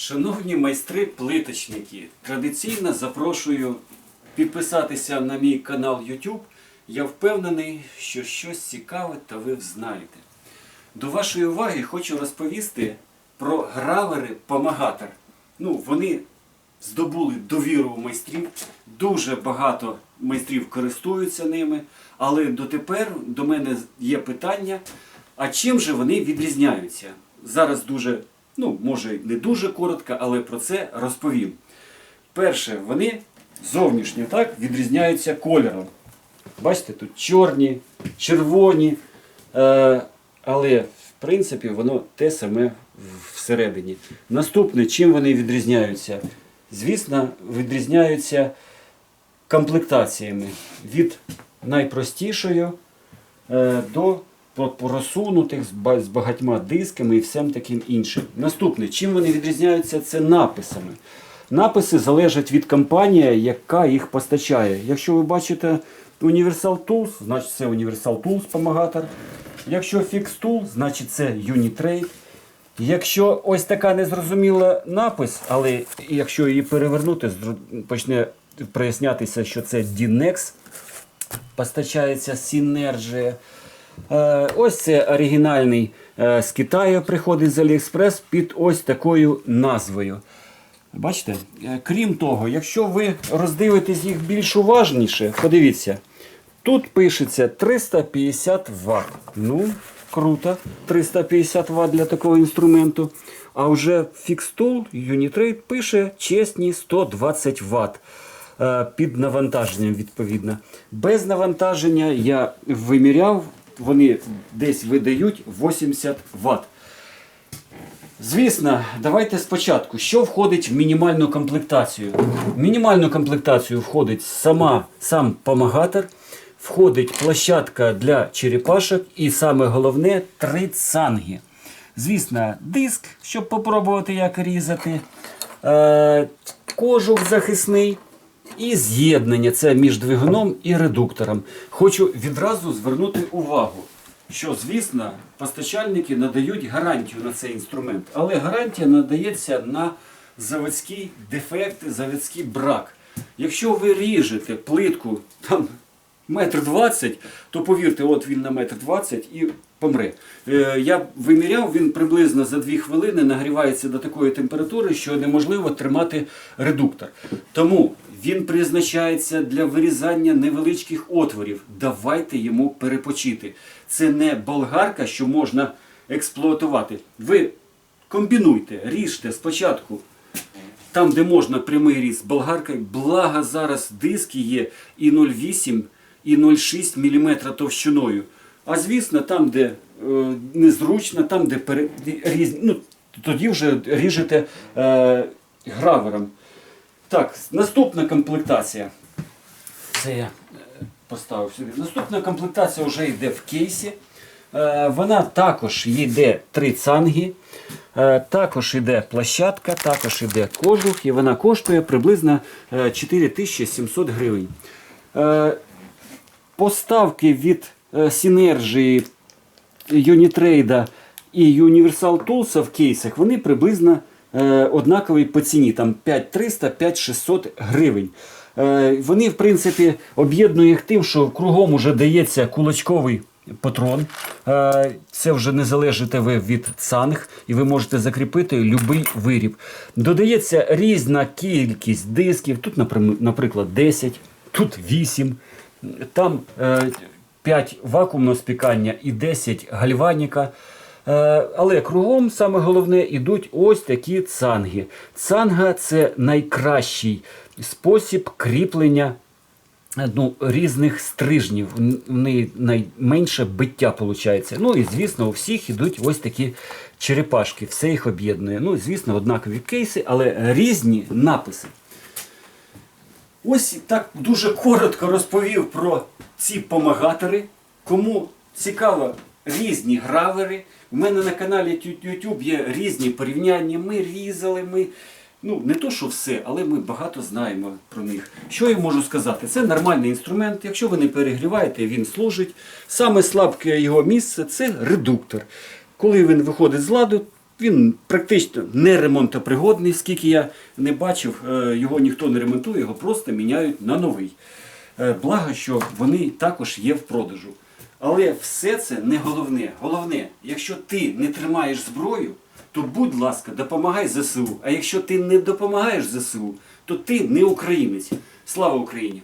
Шановні майстри-плиточники, традиційно запрошую підписатися на мій канал YouTube. Я впевнений, що щось цікаве та ви взнаєте. До вашої уваги хочу розповісти про гравери помагатор. Ну, вони здобули довіру у майстрів. Дуже багато майстрів користуються ними. Але дотепер до мене є питання, а чим же вони відрізняються? Зараз дуже, ну, може, не дуже коротко, але про це розповім. Перше, вони зовнішньо так відрізняються кольором. Бачите, тут чорні, червоні, е, але в принципі воно те саме всередині. Наступне, чим вони відрізняються? Звісно, відрізняються комплектаціями від найпростішої е, до по- просунутих з багатьма дисками і всім таким іншим. Наступне, чим вони відрізняються, це написами. Написи залежать від компанії, яка їх постачає. Якщо ви бачите Universal Tools, значить це Universal Tools помагатор. Якщо Fix Tool, значить це Unitrade. Якщо ось така незрозуміла напис, але якщо її перевернути, почне прояснятися, що це Dinex, постачається Synergia. Е, Ось це оригінальний е, з Китаю приходить з AliExpress під ось такою назвою. Бачите? Е, Крім того, якщо ви роздивитесь їх більш уважніше, подивіться, тут пишеться 350 Вт. Ну, круто, 350 Вт для такого інструменту. А вже Fixtool Unitrade пише чесні 120 Вт. Під навантаженням, відповідно. Без навантаження я виміряв, вони десь видають 80 Вт. Звісно, давайте спочатку, що входить в мінімальну комплектацію. В мінімальну комплектацію входить сама, сам помагатор, входить площадка для черепашок і саме головне три цанги. Звісно, диск, щоб попробувати як різати, е, кожух захисний і з'єднання це між двигуном і редуктором. Хочу відразу звернути увагу що, звісно, постачальники надають гарантію на цей інструмент, але гарантія надається на заводський дефект, заводський брак. Якщо ви ріжете плитку там метр двадцять, то повірте, от він на метр двадцять і помре. Е, Я виміряв, він приблизно за дві хвилини нагрівається до такої температури, що неможливо тримати редуктор. Тому він призначається для вирізання невеличких отворів. Давайте йому перепочити. Це не болгарка, що можна експлуатувати. Ви комбінуйте, ріжте спочатку там, де можна прямий різ болгаркою, благо зараз диски є і 0,8, і 0,6 мм товщиною. А звісно, там, де е, незручно, там, де пере, різ, ну, тоді вже ріжете е, гравером. Так, наступна комплектація. Це я поставив сюди. Наступна комплектація вже йде в кейсі. Е, Вона також йде три цанги, е, також йде площадка, також йде кожух, і вона коштує приблизно е, 4700 гривень. Е, Поставки від Сінержії, Юнітрейда і Universal Tools в кейсах вони приблизно е, однакові по ціні, там 5300-5600 гривень. Е, вони, в принципі, об'єднують їх тим, що кругом уже дається кулачковий патрон. Е, це вже не залежите ви від цанг, і ви можете закріпити будь-який виріб. Додається різна кількість дисків, тут, наприклад, 10, тут 8, там е, 5 вакуумного спікання і 10 гальваніка. Е, Але кругом саме головне йдуть ось такі цанги. Цанга це найкращий спосіб кріплення е, ну, різних стрижнів. В неї найменше биття виходить. Ну і звісно, у всіх йдуть ось такі черепашки. Все їх об'єднує. Ну, звісно, однакові кейси, але різні написи. Ось так дуже коротко розповів про ці помагатори. Кому цікаво різні гравери. У мене на каналі YouTube є різні порівняння. Ми різали, ми. Ну, не то, що все, але ми багато знаємо про них. Що я можу сказати? Це нормальний інструмент. Якщо ви не перегріваєте, він служить. Саме слабке його місце це редуктор. Коли він виходить з ладу, Він практично не ремонтопригодний, скільки я не бачив, е, його ніхто не ремонтує, його просто міняють на новий. Е, Благо, що вони також є в продажу. Але все це не головне. Головне, якщо ти не тримаєш зброю, то будь ласка, допомагай ЗСУ. А якщо ти не допомагаєш ЗСУ, то ти не українець. Слава Україні!